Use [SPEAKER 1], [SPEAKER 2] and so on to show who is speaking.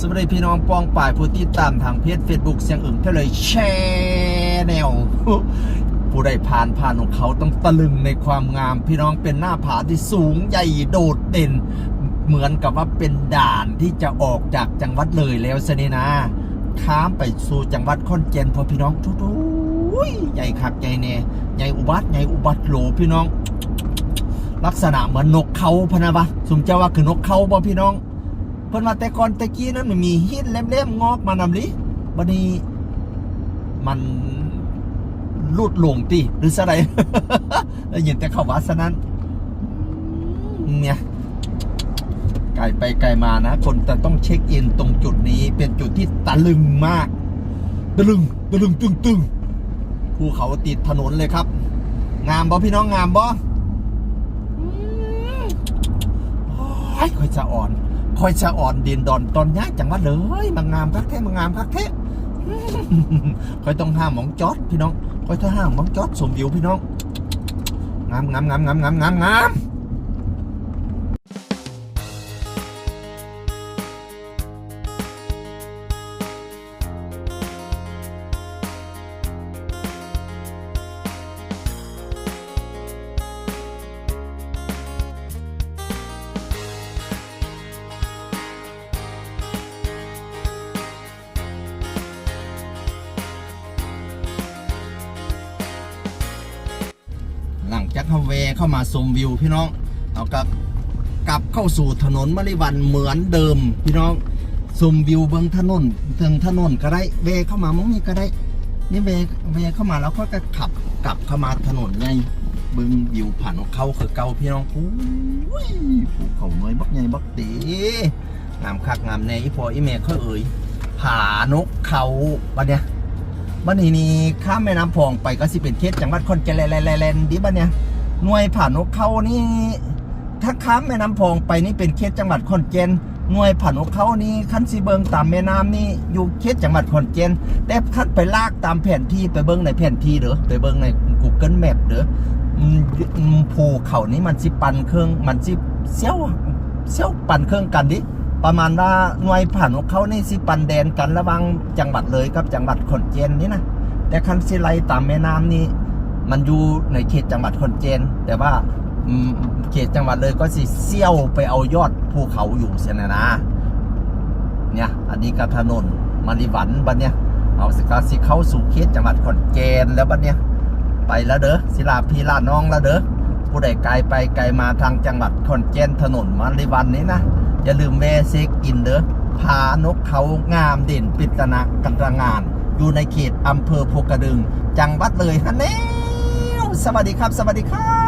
[SPEAKER 1] สวัสดีพี่น้องปองป่ายผู้ติดตามทางเพจ Facebook เสียงอึ่งก็เลยแชร์แนวผู้ใดผ่านผ่านของเขาต้องตะลึงในความงาม พี่น้องเป็นหน้าผาที่สูงใหญ่โดดเด่น เหมือนกับว่าเป็นด่านที่จะออกจากจังหวัดเลยแล้วสนีนะข้ามไปสู่จังหวัดขอนแก่นพอพี่น้องทุยใหญ่คักใหญ่เน่ใหญ่อุบัติใหญ่อุบัติโหลพี่น้อง ลักษณะเหมือนนกเขาพนะวะสมเจ้าว่าคือนกเขาบ่พี่น้อง พิ่นว่าแต่ก่อนต่กี้นั้นมันมีหินเล่มๆงอกมานำลิบัดนี้มันลุดลงติหรือสะไรได้ยินแต่เขาว่าซะนั้นเนี่ยไกลไปไกลมานะ คนจะต้องเช็คอินตรงจุดนี้ เป็นจุดที่ตะลึงมาก ตะลึง ตะลึงตึงตึงภูเขาติดถนนเลยครับ งามบ่พี่น้องงามบ่อืมโอ้ค่อยจะอ่อน คอยจะอ่อนดินดอนตอนยากจังว่าเลยมางามคักแท้มางามคักแท้คอยต้องห้ามมองจอดพี่น้องคอยต้องห้ามมองจอดสมวิวพี่น้องงามงามงามงามงามงามงาม จากเขาแวเข้ามาชมวิวพี่น้องเราก็กลับเข้าสู่ถนนมริวันเหมือนเดิม พี่น้องชมวิวเบื้องถนนถึงถนนก็ได้แวเข้ามามองนี้ก็ได้ นี่แวะแวเข้ามาแล้วก็จะขับกลับเข้ามาถนนไงเบิ้งวิวผ่านของเขาคือเก่าพี่น้องโอ้ยภูเขาน้อยบักใหญ่บักตีงามคักงามแน่อีพออีเมฆเขาเอ่ยผานกเขาบัดเนี้ย บันนี้นี่ข้ามแม่น้ำพองไปก็สิเป็นเขตจังหวัดขอนแก่นแลนแลนดิบันเนี่ยหน่วยผ่านนกเขานี่ถ้าข้ามแม่น้ำพองไปนี่เป็นเขตจังหวัดขอนแก่นหน่วยผ่านนกเขานี่ขั้นสิเบิงตามแม่น้ำนี่อยู่เขตจังหวัดขอนแก่นแต่ขั้นไปลากตามแผนที่ไปเบิงในแผนที่เด้อไปเบิงใน Google Map เด้อภูเขานี่มันสิปันเครื่องมันสิเซี่ยวเซี่ยวปันเครื่องกันดิ ประมาณว่าหน่วยผ่านของเขานี่สิปันแดนกันระหว่างจังหวัดเลยกับจังหวัดขอนแก่นนี่นะแต่คันสิไลตามแม่น้ำนี่มันอยู่ในเขตจังหวัดขอนแก่นแต่ว่าเขตจังหวัดเลยก็สิเซี่ยวไปเอายอดภูเขาอยู่เสียนะนะเนี่ยอันนี้ก็ถนนมาริวันบัดเนี่ยเอาสิกาสิเข้าสู่เขตจังหวัดขอนแก่นแล้วบัดเนี่ยไปแล้วเด้อศิลาพีลาน้องแล้วเด้อผู้ใดไกลไปไกลมาทางจังหวัดขอนแก่นถนนมาริวันนี้นะ อย่าลืมแวะเซ็กอินเด้อพานกเขางามเด่นปิตนะกันตรงาน อยู่ในเขตอำเภอโพกระดึง จังหวัดเลยฮะเน่สวัสดีครับ สวัสดีครับ